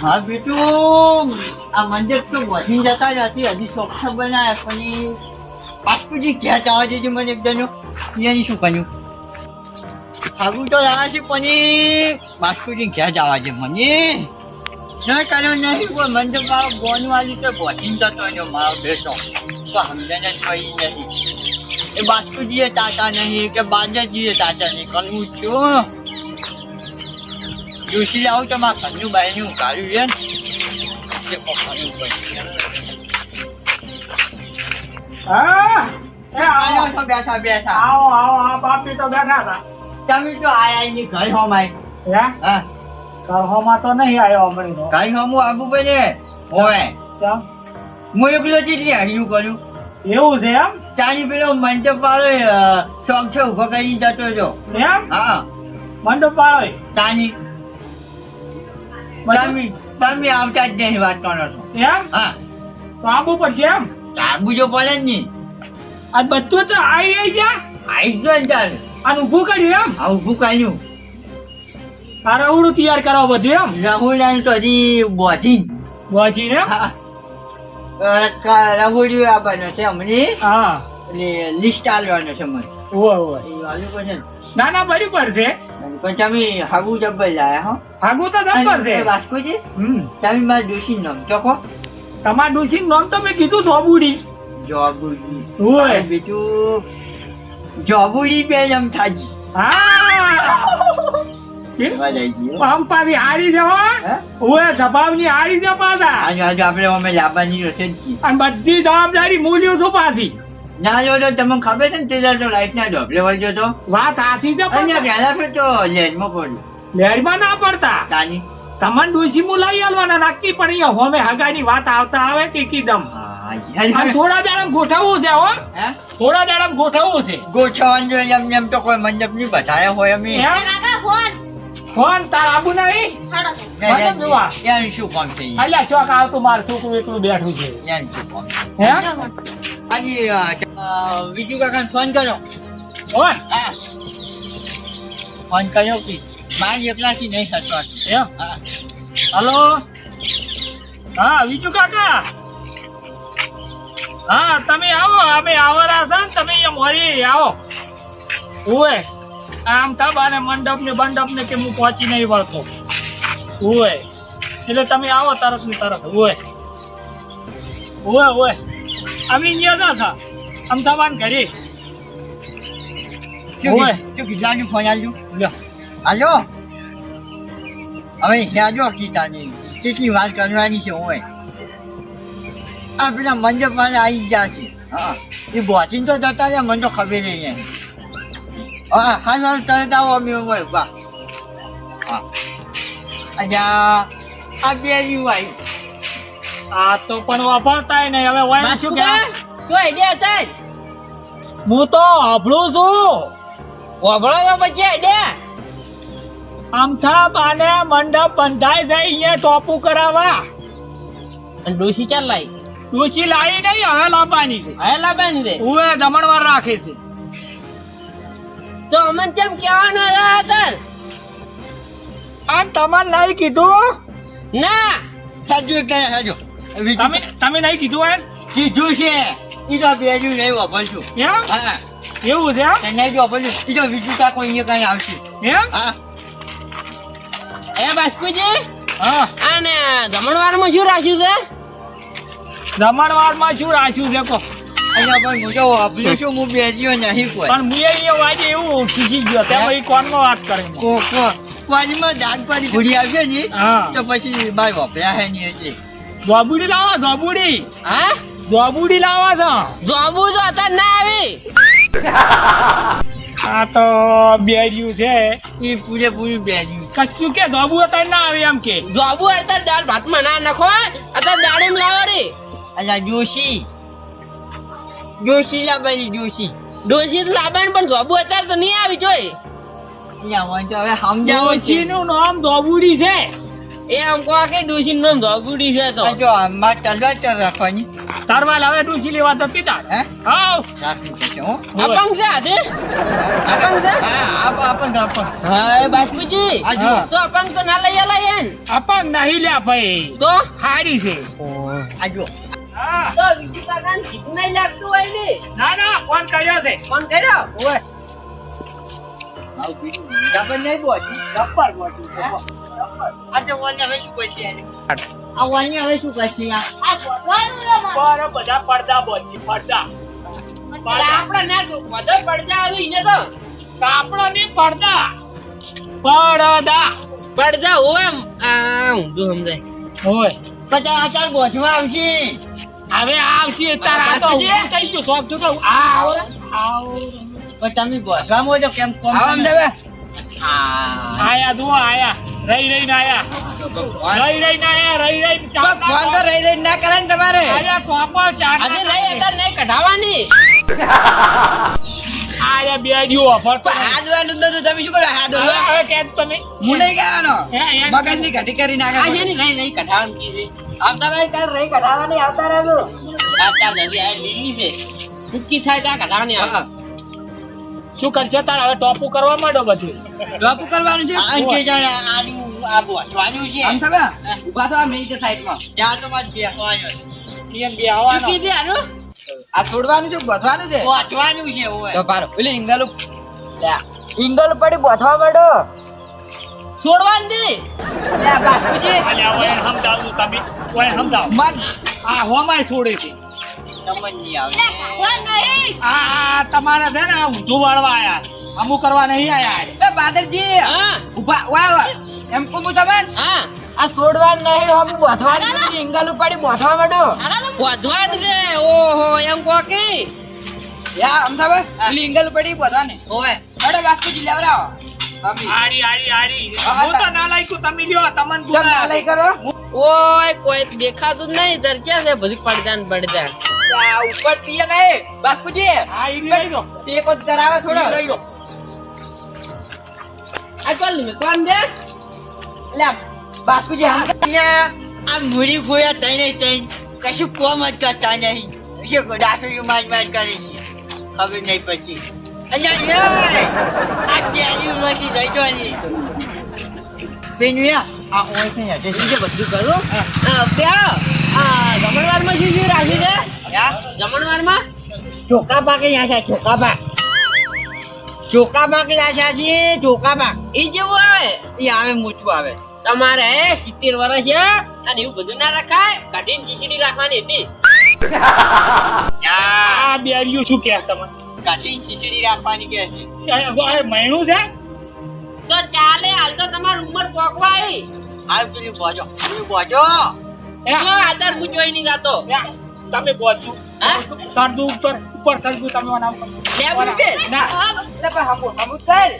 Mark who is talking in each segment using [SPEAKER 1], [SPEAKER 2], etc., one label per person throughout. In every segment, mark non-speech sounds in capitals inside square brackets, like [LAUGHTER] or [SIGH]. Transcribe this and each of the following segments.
[SPEAKER 1] હા બેટું આ મંદિર તો વધી જતા જ હશે, હજી ચોખ્ખા બનાવ્યા પણ એ ક્યાં જવા જજો મને એકદમ એની શું કહ્યું? ખાવું તો લાયા છે, પણ બાસ્કુજી ક્યાં જવા છે મને? ના કર્યો નહીં કોઈ મંદિર મારો બોન વાળી તો વધી જતો એનો મારો બેટો. તો સમજણ જ કહી નહીં. એ બાસ્કુજીએ તાતા નહીં, કે બાજાજીએ તાતા નહીં કરવું છું. જોશી આવું તો મારા ઘરનું બાયનું કાઢ્યું છે ને પપ્પાનું
[SPEAKER 2] આવો
[SPEAKER 1] આવો છો બેઠા બેઠા
[SPEAKER 2] આવો આવો આ બાપી તો બેઠા હતા
[SPEAKER 1] તમે તો આયા એની ઘર હોમાય
[SPEAKER 2] હે
[SPEAKER 1] હા
[SPEAKER 2] કરહોમાં તો નહીં આવ્યો હમણાં તો
[SPEAKER 1] ઘર હોમું આબુ બને હોય? હું એકલો જેટલી હરિયું કર્યું
[SPEAKER 2] એવું છે એમ
[SPEAKER 1] ચાની પેલો મંડપ વાળો શોખ છે ઊભો કરીને જતો જો
[SPEAKER 2] એમ
[SPEAKER 1] હા
[SPEAKER 2] મંડપ વાળો
[SPEAKER 1] ચાની તમે તમે આવતા જ નહીં વાત કરો છો.
[SPEAKER 2] એમ?
[SPEAKER 1] હા.
[SPEAKER 2] તો આબુ પડશે એમ?
[SPEAKER 1] આબુ જો પડે જ નહીં.
[SPEAKER 2] આ બધું તો આવી આવી ગયા?
[SPEAKER 1] આવી જો ને ચાલ.
[SPEAKER 2] અને ઊભું કર્યું એમ?
[SPEAKER 1] આ ઉભું કર્યું.
[SPEAKER 2] તારે અવળું તૈયાર કરવા બધું એમ?
[SPEAKER 1] રાહુલ તો હજી બોજી
[SPEAKER 2] બોજી ને
[SPEAKER 1] હા. રાહુલ આવવાનો છે અમને.
[SPEAKER 2] હા.
[SPEAKER 1] એટલે લિસ્ટ આલવાનો છે મને.
[SPEAKER 2] ઓ ઓ
[SPEAKER 1] એ આલ્યું પછી ના.
[SPEAKER 2] ના ભર્યું છે
[SPEAKER 1] પણ તમે હાગુ જબ્બર લાયા હો.
[SPEAKER 2] હાગુ તો જબર છે.
[SPEAKER 1] વાસ્કોજી? તમે મારા ડોશી નામ ચોખો.
[SPEAKER 2] તમારા ડોસી નામ તો મેં કીધું સોબુડી
[SPEAKER 1] જોબુજી
[SPEAKER 2] ઓય.
[SPEAKER 1] બીજું? જોબુડી બેન એમ થાજી.
[SPEAKER 2] બધી જવાબદારી મૂલ્યો છો પાછી.
[SPEAKER 1] ના જો તો તમને ખબર છે ને તે તો લાઈટ ના ઢોકલે વળજો તો?
[SPEAKER 2] વાત હાથી છે પણ
[SPEAKER 1] પહેલા ફેર તો લેજમાં પડ્યું
[SPEAKER 2] લેરમાં ના પડતા.
[SPEAKER 1] તાની.
[SPEAKER 2] તમને ડોસી મુ લઈ આલવાના નક્કી પણ અહીંયા હોમે હગાની વાત આવતા આવે કે દમ થોડા દાડમ ગોઠવવું છે હો.
[SPEAKER 1] હે?
[SPEAKER 2] થોડા દાડમ ગોઠવવું છે.
[SPEAKER 1] ગોઠવવાનું જોઈએ એમ એમ તો કોઈ મંડપ નહીં બતાયા હોય અમે
[SPEAKER 3] ફોન.
[SPEAKER 2] ફોન તાર આબુ નહીં?
[SPEAKER 1] શું કામ છે
[SPEAKER 2] અલ્યા શોખ આવતું મારું છોકરું એકલું બેઠું છે.
[SPEAKER 1] શું કામ
[SPEAKER 2] હે?
[SPEAKER 3] જો ફોન.
[SPEAKER 1] આજે અ, અ, વિજુ કાકાને ફોન કરો
[SPEAKER 2] ફોન
[SPEAKER 1] હા ફોન કર્યો કે મારી એકલાથી નહીં થતું
[SPEAKER 2] એમ હલો હા વિજુ કાકા હા તમે આવો. અમે આવરા હતા ને તમે અહીંયા મળી આવો. ઓએ આમ તાબા ને મંડપ ને બંડપ ને કે હું પહોંચી નહીં વળતો. ઓય એટલે તમે આવો તરત ને તરત. ઓય ઓય ઓએ અમે અહીંયા હતા અમદાવાદ ઘરે.
[SPEAKER 1] કીધું? શું ફોન
[SPEAKER 2] લ્યો.
[SPEAKER 1] હાલો હવે હેજો કીતાની કેટલી વાત કરવાની છે હોય આ પેલા મંડપ વાળા આવી ગયા છે. હા. એ બોચીને તો જતા રહ્યા મને તો ખબર નહીં હા હા હા તરત આવો અમે હોય બા હા. અજા આ બે વાઈ
[SPEAKER 2] આ તો પણ વાપરતાય નહીં. હવે વાય શું કે
[SPEAKER 3] જો આઈડિયા હતા
[SPEAKER 2] હું તો અભળું છું.
[SPEAKER 3] વગળો તો પછી આઈડિયા
[SPEAKER 2] આમથા બાને મંડપ બંધાઈ જાય અહીંયા ટોપુ કરાવવા.
[SPEAKER 3] અને ડોસી ચાલ લાઈ
[SPEAKER 2] ડોશી લાવી નહીં હવે લાવવાની છે.
[SPEAKER 3] હવે લાવવાની રે
[SPEAKER 2] એ દમણવાર રાખે છે.
[SPEAKER 3] તો અમને કેમ કહેવાનું આવ્યા હતા?
[SPEAKER 2] આ તમારે લાવી કીધું?
[SPEAKER 3] ના.
[SPEAKER 1] સાચું કહે સાજુ
[SPEAKER 2] તમે તમે નહીં કીધું એમ?
[SPEAKER 1] કીધું છે. ઈ તો બેજું નહીં વાપરશું
[SPEAKER 2] એમ?
[SPEAKER 1] હા.
[SPEAKER 2] એવું છે એમ?
[SPEAKER 1] તને જો વાપરશું ઈ તો બીજું કાંઈ અહીંયા કાંઈ આવશે.
[SPEAKER 2] એમ?
[SPEAKER 1] હા.
[SPEAKER 3] એ બાસ્કુજી
[SPEAKER 2] હા.
[SPEAKER 3] અને જમણવારમાં શું રાખ્યું છે?
[SPEAKER 2] જમણવારમાં શું રાખ્યું છે કો
[SPEAKER 1] પણ હું વાપર્યું હું બેજ્યો નહીં કોઈ.
[SPEAKER 2] પણ મુએ અહીંયા વાજે એવું શીખી ગયો. તેમાં એ કોનમાં વાત કરે
[SPEAKER 1] કો કો પાણીમાં દાગ પાણી ઘૂડી આવશે ને તો પછી બાય વપરા હે નહીં એટલે
[SPEAKER 2] ધોબુડી લાવો જોબુડી.
[SPEAKER 3] હા?
[SPEAKER 2] જોબુડી લાવો છો.
[SPEAKER 3] જોબુ જો અત્યારે ના આવી. [LAUGHS]
[SPEAKER 2] આ તો બેર્યું છે.
[SPEAKER 1] એ પૂરેપૂરું બેજ્યું
[SPEAKER 2] કચ્છું કે જોબુ અત્યારે ના આવે એમ કે?
[SPEAKER 3] જોબુ અત્યારે દાળ ભાતમાં ના નખો અત્યારે દાડીમ લાવો રે
[SPEAKER 1] અલા જોશી. જોશી લાવવાની જોશી.
[SPEAKER 3] ડોશી તો લાવવાની પણ જોબુ અત્યારે તો નહીં આવી જોઈ.
[SPEAKER 1] અહીંયા હોય તો હવે સમજાવો જોશી
[SPEAKER 2] નું નામ જોબુડી છે.
[SPEAKER 3] એ આમ કહો કે ડોશીનું ધોગુડી છે તો?
[SPEAKER 1] આ જો આમાં ચાલવા ચાલ રાખવાની.
[SPEAKER 2] તારવાલ હવે ડૂસી લેવા તો કીધા
[SPEAKER 1] હે?
[SPEAKER 2] હાવ.
[SPEAKER 1] સાખી છે હો.
[SPEAKER 3] અપંગ છે આજે? અપંગ છે?
[SPEAKER 1] હા આપ આપણ તો આપણ
[SPEAKER 3] હા એ બાસ્પુજી
[SPEAKER 1] આ જો
[SPEAKER 2] હા.
[SPEAKER 3] તો અપંગ તો ના લઈ આલાય એન.
[SPEAKER 2] અપંગ નહીં લ્યા ભાઈ.
[SPEAKER 3] તો?
[SPEAKER 2] ખાડી છે.
[SPEAKER 1] ઓ આજો
[SPEAKER 2] હા
[SPEAKER 3] તો બીજું ઠીક નહીં લાગતું હોય ને?
[SPEAKER 2] ના ના ફોન કર્યો છે.
[SPEAKER 3] ફોન કર્યો?
[SPEAKER 2] ઓય.
[SPEAKER 1] ડબલ નહીં બોલી
[SPEAKER 2] ગબ્બર ગોતું
[SPEAKER 1] આ તો વાલને હવે શું કરશે એને આ વાલને હવે શું કરશે આ આ ગોઠવાનું રે મારે.
[SPEAKER 2] પર બધા પડદા બોલ પડદા પડદા
[SPEAKER 3] ના વધારે પડદા આવી ને તો
[SPEAKER 2] કાપડો ની પડદા પડદા
[SPEAKER 3] પડદા હોય એમ આ ઊંધું સમજાય
[SPEAKER 2] હોય
[SPEAKER 1] પછી આ ચાલ ગોઠવા આવશે
[SPEAKER 2] હવે આવશે તારા તો થઈ ગયું શોખ જોતો આ આવો આવો
[SPEAKER 1] પણ તમે ગોઠવામાં તો કેમ કોમ
[SPEAKER 3] આવો
[SPEAKER 1] તમે?
[SPEAKER 2] આયા જુઓ આયા. રહી રહી આયા. રહી રહી આયા રહી રહી
[SPEAKER 3] ફોન તો રહી. રહી ના કરે ને તમારે.
[SPEAKER 2] આયા ટોપો ચાર
[SPEAKER 3] આજે રહી. અત્યારે નહીં કઢાવાની
[SPEAKER 2] આયા બે દીવો ફરતો
[SPEAKER 3] હાથ ધોવાનું જ તમે શું કરો? હાથ
[SPEAKER 2] હવે કેમ તમે?
[SPEAKER 3] હું નહીં કહેવાનો.
[SPEAKER 2] હે, હે.
[SPEAKER 3] ઘટી કરી નાખે. આ નહીં નહીં કઢાવાનું કીધી. આવતા ભાઈ કાલ રહી કઢાવાની આવતા રહેજો. આ ચાર જલ્દી આ લીલી છે. સુકી થાય ત્યાં કઢાવાની આવે.
[SPEAKER 2] શું કરશે? તાર હવે ટોપુ કરવા માંડો બધું.
[SPEAKER 3] ટોપુ કરવાનું છે?
[SPEAKER 1] આ જે જાણે આનું આબો ગોઠવાનું છે.
[SPEAKER 3] આમ તમે? ઊભા તો આ મેં સાઈડમાં.
[SPEAKER 1] ત્યાં તો મારે બેસવાનું છે.
[SPEAKER 2] એમ બે આવવાનો
[SPEAKER 3] ચૂકી દે આનું? આ છોડવાનું છે બધવાનું છે?
[SPEAKER 1] વાંચવાનું છે ઓય.
[SPEAKER 3] તો પારો પેલી ઇંગલ ઇંગલ પડી બોથવા માંડો. છોડવાનું દે. લે બાપુજી
[SPEAKER 2] અલ્યા ઓય સમજાવું તમે. ઓય સમજાવ.
[SPEAKER 3] મન
[SPEAKER 2] આ હોમાય છોડે છે. તમારે છે ને ઊંધું વાળવા આયા. અમુ કરવા નહીં આયા.
[SPEAKER 3] બાદરજી ઊભા વાહ એમ કહું તમે હા. આ છોડવાનું નહીં હમ બોધવાનું ઇંગલ ઉપાડી બોધવા માંડો. બોધવાનું છે ઓહો એમ કહો કે. યા અમદાવાદ પેલી ઇંગલ પડી બોધવાની.
[SPEAKER 1] ઓય
[SPEAKER 3] અડે બાસ્કુજી લેવરાવો તમે.
[SPEAKER 2] આરી આરી આરી.
[SPEAKER 3] હું
[SPEAKER 2] તો ના લાયકું તમે લ્યો તમને
[SPEAKER 3] ચમ ના લઈ કરો? ઓય કોઈ દેખાતું જ નહીં. દર ક્યાં છે? બધું પડદાન પડદાન ઉપર તીએ નહીં બાસ્કુજી
[SPEAKER 2] હા ઈ લઈ લો.
[SPEAKER 3] તે ધરાવે થોડો.
[SPEAKER 2] લઈ લો.
[SPEAKER 3] આ ચાલ ને કોણ દે લે બાસ્કુજી હમ
[SPEAKER 1] આ મૂડી ખોયા તઈને તઈને કશું કોમ જ કરતા નહીં. શું કહો, દાસરીઓ માર માર કરે છે. ખબર નહીં પછી અહીંયા આ જો ની. આ ઓય છે ને બધું કરું?
[SPEAKER 3] પ્યા આ જમણવારમાં શું શું રાખ્યું છે? જમણવારમાં?
[SPEAKER 1] ચોકા પાકે યા છે ચોકા પાક. ચોકા પાક યા છે ચોકા પાક.
[SPEAKER 3] ઈ જેવું આવે?
[SPEAKER 1] એ આવે મૂછું આવે.
[SPEAKER 3] તમારે સિત્તેર વર્ષ છે અને એવું બધું ના રખાય? કાઢીને ખીચડી રાખવાની હતી.
[SPEAKER 2] આ બેરિયું શું કહે તમને
[SPEAKER 1] કાઢીને ખીચડી રાખવાની કે છે.
[SPEAKER 2] આ આ મહિનું છે?
[SPEAKER 3] તો ચાલે હાલ તો તમારી ઉંમર પોકવા આવી
[SPEAKER 1] આ બોજો. પેલું બોજો.
[SPEAKER 2] હે?
[SPEAKER 3] જો હું જોઈ નહીં જાતો?
[SPEAKER 2] તમે બોલજો
[SPEAKER 3] હા?
[SPEAKER 2] સરદુ ઉપર ઉપર સરદુ તમે ઓના ઉપર.
[SPEAKER 3] લેવું છે?
[SPEAKER 2] ના
[SPEAKER 3] એટલે પણ હમું હમું કર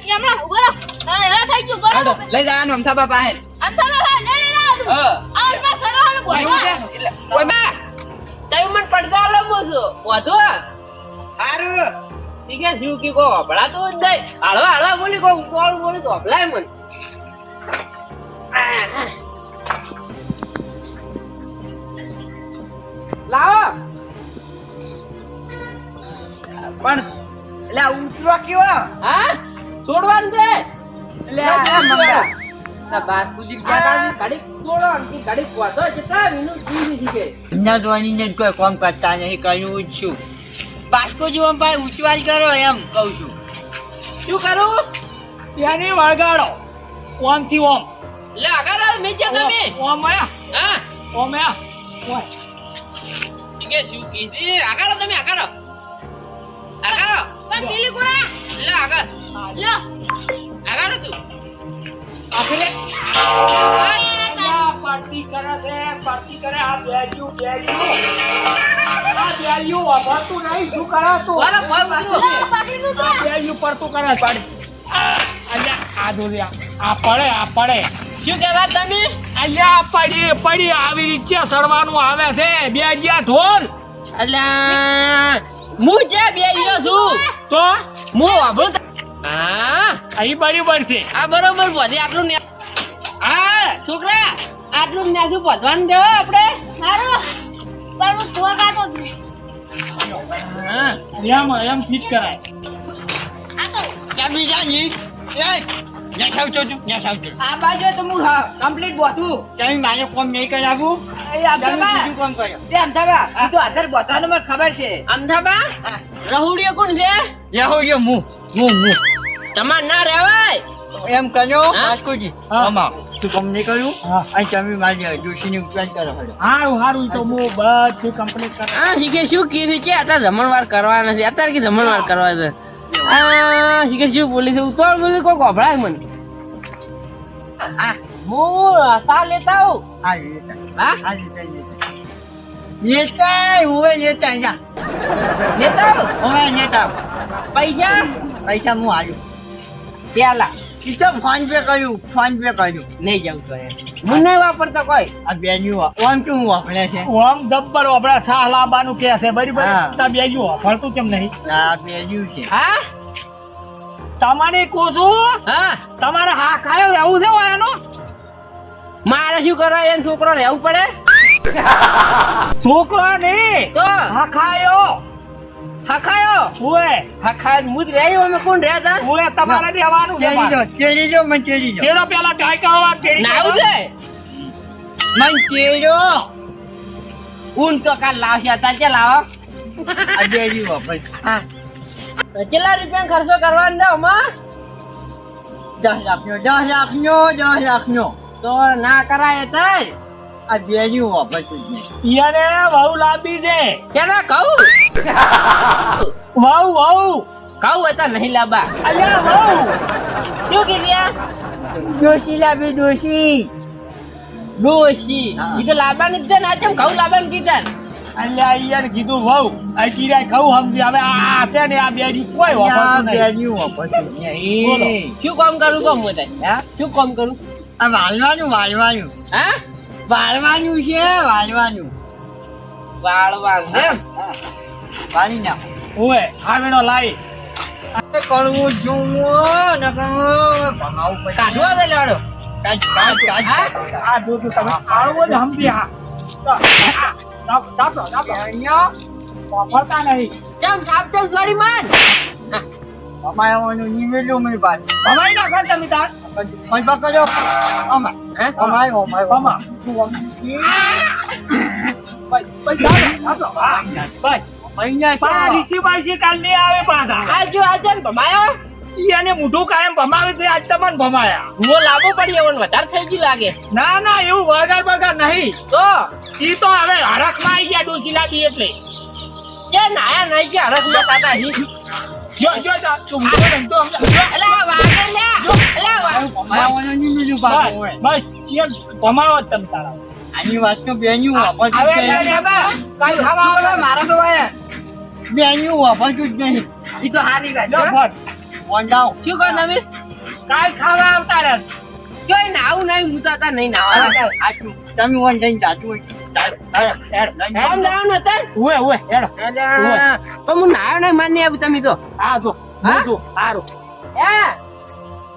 [SPEAKER 3] હાડો લઈ જવાનું અમથા બાપા હે. હા. એવું છે? એટલે ઓય લાવો.
[SPEAKER 4] પણ એટલે આ ઉતરો કેવો?
[SPEAKER 3] હા? છોડવાનું છે?
[SPEAKER 4] એટલે આ આ મંગા. ના બાસ્કુજી ગયા તા
[SPEAKER 3] ઘડીક છોડો અને ઘડીક વધો જેટલા વિનું જીવી શીખે
[SPEAKER 1] ના જોવાની ને કોઈ કામ કરતા નહીં કર્યું જ છું. બાસ્કુજી જીવન ભાઈ ઉચવાલ કરો એમ કહું છું.
[SPEAKER 3] શું કરું?
[SPEAKER 2] ત્યાંની વળગાડો. ઓમથી ઓમ.
[SPEAKER 3] લે આગળ મેં જ્યાં તમે.
[SPEAKER 2] ઓમ આયા.
[SPEAKER 3] હા.
[SPEAKER 2] ઓમ આયા. ઓય.
[SPEAKER 3] છે શું કીધી? આગળ તમે આગળ. આગળ આવો. લે આગળ. આગળ તું.
[SPEAKER 2] આખરે પાર્ટી કરે છે પાર્ટી કરે. આ બેજ્યું બેજ્યું આ બેજ્યું વાપરતું નહીં. શું કરે તું?
[SPEAKER 3] બોલો બોલ પાછું.
[SPEAKER 2] આ બેજ્યું પડતું કરે પાડી. અલ્યા આ દોરી આ આ પડે આ પડે.
[SPEAKER 3] શું કહેવા તમે
[SPEAKER 2] અલ્યા પડી પડી આવી રીતે સડવાનું આવે છે. બે જ્યાં ઢોલ.
[SPEAKER 3] એટલે હું જે બે ગયો છું
[SPEAKER 2] તો
[SPEAKER 3] હું વાપરું હા
[SPEAKER 2] અહીં બરાબર છે.
[SPEAKER 3] આ બરોબર બધી આટલું ને હા. છોકરા આટલું ન્યાસું પધવાનું દેવો આપણે
[SPEAKER 5] મારું તારું સુવાગાતો જ
[SPEAKER 2] હા એમ એમ ફિટ કરાય.
[SPEAKER 5] આ તો
[SPEAKER 1] બીજા જી એ જ્યાં સાવચો છું જ્યાં સાવચો
[SPEAKER 4] આ બાજુ તો હું કમ્પ્લીટ બોતું
[SPEAKER 1] તમે મારે કોમ નહીં કરાવું?
[SPEAKER 4] એ
[SPEAKER 1] તમે
[SPEAKER 4] અમદાવાદ
[SPEAKER 1] બીજું કોમ કર્યો?
[SPEAKER 4] તે અમદાવાદ તો આધાર બોતવાનું મને ખબર છે.
[SPEAKER 3] અમદાબા
[SPEAKER 1] હા.
[SPEAKER 3] રહુડિયો કોણ છે?
[SPEAKER 1] લેહો યો હું હું હું.
[SPEAKER 3] તમાર ના રહેવાય.
[SPEAKER 1] એમ
[SPEAKER 3] હા.
[SPEAKER 1] આમાં શું કોમ નહીં કર્યું?
[SPEAKER 2] હા.
[SPEAKER 1] તમે મારી જોશીની ઉપચાર કરો
[SPEAKER 2] હારું હારું તો હું બધું
[SPEAKER 3] હા શીખે શું કીધું છે? અત્યારે જમણવાર કરવા નથી અત્યારે કે જમણવાર કરવા છે? આ શીખે શું બોલી છે? ઉતવાળ બોલી કોઈ ગભરાય મને. હું સા લેતા આવું.
[SPEAKER 1] આ
[SPEAKER 3] હા?
[SPEAKER 1] લેતા લેતા. લેતા હું લેતા જા
[SPEAKER 3] લેતા આવું?
[SPEAKER 1] લેતા
[SPEAKER 3] પૈસા?
[SPEAKER 1] પૈસા હું આવ્યો
[SPEAKER 3] પેલા
[SPEAKER 1] ઈ ફોન પે કર્યું ફોન પે કર્યું.
[SPEAKER 3] નહીં જવું તો હું નહીં વાપરતો કોઈ.
[SPEAKER 1] આ બેન્યુ ઓમ શું વાપરે છે?
[SPEAKER 2] દબ્બર કે છે બરાબર. તા કેમ નહીં?
[SPEAKER 1] આ બેન્યુ છે.
[SPEAKER 3] હા?
[SPEAKER 2] તમારે કોશું
[SPEAKER 3] હા.
[SPEAKER 2] તમારે હા ખાયો રહેવું છે હોય એનો?
[SPEAKER 3] મારે શું કરવા એને છોકરો રહેવું પડે?
[SPEAKER 2] છોકરો નહીં
[SPEAKER 3] તો?
[SPEAKER 2] હા ખાયો
[SPEAKER 3] હખાયો?
[SPEAKER 2] ઓય
[SPEAKER 3] હખાય હું જ રહી અમે કોણ રહે તા
[SPEAKER 2] ઓય તમારે રહેવાનું છે
[SPEAKER 1] ચેડી જો તેરી જો મને તેરી જો.
[SPEAKER 2] ચેડો પેલા ટાઈ કરવા ચેડી
[SPEAKER 3] નાવું છે
[SPEAKER 1] મને ચેડો
[SPEAKER 3] ઊન તો કાલ લાવશે કે લાવો?
[SPEAKER 1] આ બેન્યુ વાપરે. હા.
[SPEAKER 3] કેટલા રૂપિયા ખર્ચો કરવાનો છે આમાં
[SPEAKER 1] દસ લાખનો દસ લાખનો દસ લાખનો.
[SPEAKER 3] તો ના કરાય તો.
[SPEAKER 1] આ વાપરતું જ નહીં.
[SPEAKER 2] ઈયાને વહુ લાંબી છે.
[SPEAKER 3] કેને કહું?
[SPEAKER 2] વહુ વહુ.
[SPEAKER 3] કહું હતા નહીં લાંબા.
[SPEAKER 2] અલ્યા વહુ.
[SPEAKER 3] શું કીધ્યા
[SPEAKER 1] દોશી લાંબી દોશી
[SPEAKER 3] દોશી
[SPEAKER 1] એ
[SPEAKER 3] ઈ તો લાબાની જ છે ને આ ચમ ઘઉં લાબાની કીધા?
[SPEAKER 2] અલ્યા ઈયાને કીધું વહુ આ ચીરાય ખાવું સમજી. હવે આ છે ને આ બેડી કોઈ
[SPEAKER 1] આ
[SPEAKER 2] વાપરતું નહીં.
[SPEAKER 1] વાપરતું નહીં.
[SPEAKER 3] શું કામ કરું તો હું શું કામ કરું?
[SPEAKER 1] આ વાળવાનું વાળવાનું.
[SPEAKER 3] હા?
[SPEAKER 1] વાળવાનું છે વાળવાનું.
[SPEAKER 3] વાળવાનું છે એમ?
[SPEAKER 1] વાળી નાખો.
[SPEAKER 2] ઓય આવેનો લાઈ.
[SPEAKER 1] કરવું જોવું ને કરવું ભમાવું પછી
[SPEAKER 3] કાઢવા દે લાડો
[SPEAKER 1] કાઢ કાઢ કાઢ.
[SPEAKER 2] આ જો જો તમે આવો જ સમજી હા.
[SPEAKER 1] અહીંયા
[SPEAKER 2] વાપરતા નહીં
[SPEAKER 3] ચમ સાપ ચમ છોડી માન
[SPEAKER 1] અમાયવાનું નિવેલું મારી પાસે
[SPEAKER 2] ભમાઈ નાખો તમે તાર
[SPEAKER 1] પકડો અમાય
[SPEAKER 3] હે?
[SPEAKER 1] અમાય અમાય
[SPEAKER 2] ભાઈ ભાઈ દાબો દાબો હા ભાઈ
[SPEAKER 1] અહીંયા
[SPEAKER 2] કાલ નહીં આવે પાછા
[SPEAKER 3] આજુ આજે ભમાયો
[SPEAKER 2] અને મોઢું કાયમ ભમાવે છે આજ તમને ભમાયા.
[SPEAKER 3] હું લાવવો પડી એવો વધારે થઈ ગયું લાગે.
[SPEAKER 2] ના ના એવું વગર વગર નહીં.
[SPEAKER 3] તો
[SPEAKER 2] ઈ તો હવે હરખમાં આવી ગયા ડોસી લાદી એટલે.
[SPEAKER 3] કે નાયા નહીં કે હરખમાં કાતા હી.
[SPEAKER 2] જો જો જો તું મોઢો રમતો સમજા.
[SPEAKER 3] વાગે લે વાગે.
[SPEAKER 1] હોય
[SPEAKER 2] બસ એ ભમાવો તમ તારા.
[SPEAKER 1] આની વાત તો બેન્યુ
[SPEAKER 2] હવે
[SPEAKER 1] જ
[SPEAKER 2] ખાવા
[SPEAKER 4] મારા તો આયા
[SPEAKER 1] બેન્યુ વાપરતું જ નહીં.
[SPEAKER 4] ઈ તો હારી વાત છે.
[SPEAKER 1] વંડાવ
[SPEAKER 3] શું કહો તમે?
[SPEAKER 2] કાલ ખાવા આવતા રહે
[SPEAKER 3] જોઈ નાવું નહીં હું તો હતા નહીં
[SPEAKER 2] ના
[SPEAKER 3] નાવા
[SPEAKER 1] તમે વન જઈને જાતું હોય.
[SPEAKER 3] હું નાયો નહીં માની આવું તમે તો.
[SPEAKER 2] આ જો
[SPEAKER 3] હા?
[SPEAKER 2] હું? જો હારું.
[SPEAKER 3] એ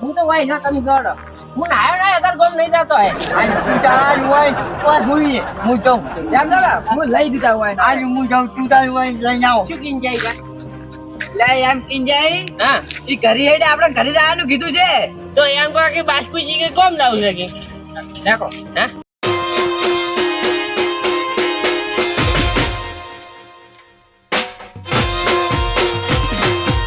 [SPEAKER 3] હું તો વાય ના તમે ગોડો હું નાયો નહીં અગર ગોમ નહીં જાતો હે
[SPEAKER 1] આજ તું તાર હોય તો હુઈએ હું જાઉં.
[SPEAKER 4] યાદ હું લઈ દીધા હોય. ને.
[SPEAKER 1] આજ હું જાઉં તું તાર હોય લઈને આવો.
[SPEAKER 3] શું કીન જાય?
[SPEAKER 4] લે એમ કીન
[SPEAKER 3] હા.
[SPEAKER 4] ઈ ઘરે હેડે આપણે ઘરે જવાનું કીધું છે.
[SPEAKER 3] તો એમ કહો કે બાસ્પુજી કે કોમ જાવું છે કે?
[SPEAKER 4] દેખો
[SPEAKER 3] હા?